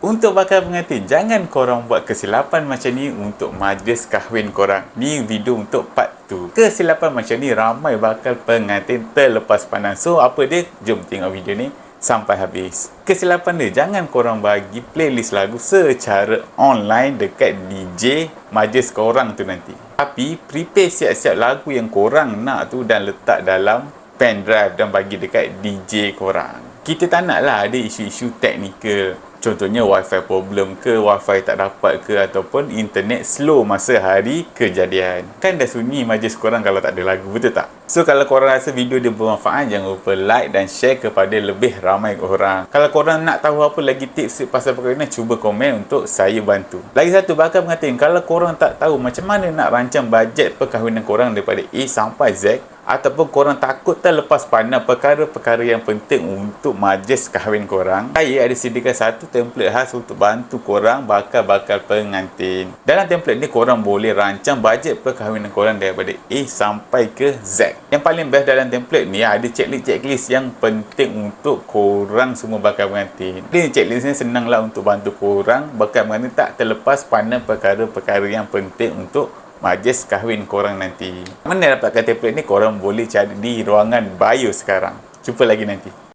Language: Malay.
Untuk bakal pengantin, jangan korang buat kesilapan macam ni untuk majlis kahwin korang. Ni video untuk part 2. Kesilapan macam ni ramai bakal pengantin terlepas pandang. So, apa dia? Jom tengok video ni sampai habis. Kesilapan dia, jangan korang bagi playlist lagu secara online dekat DJ majlis korang tu nanti. Tapi, prepare siap-siap lagu yang korang nak tu dan letak dalam pen drive dan bagi dekat DJ korang. Kita tak nak lah ada isu-isu teknikal Contohnya wifi problem ke, wifi tak dapat ke ataupun internet slow masa hari kejadian. Kan dah sunyi majlis korang kalau tak ada lagu, betul tak? So kalau korang rasa video dia bermanfaat, jangan lupa like dan share kepada lebih ramai orang. Kalau korang nak tahu apa lagi tips pasal perkahwinan, cuba komen untuk saya bantu. Lagi satu, bakal mengatakan kalau korang tak tahu macam mana nak rancang bajet perkahwinan korang daripada A sampai Z, ataupun korang takut terlepas pandang perkara-perkara yang penting untuk majlis kahwin korang, saya ada sediakan satu template khas untuk bantu korang bakal-bakal pengantin. Dalam template ni korang boleh rancang bajet perkahwinan korang daripada A sampai ke Z. Yang paling best dalam template ni ada checklist-checklist yang penting untuk korang semua bakal pengantin. Ini checklist ni senang lah untuk bantu korang bakal pengantin tak terlepas pandang perkara-perkara yang penting untuk majlis kahwin korang nanti. Mana dapatkan template ni korang boleh cari di ruangan bio sekarang. Jumpa lagi nanti.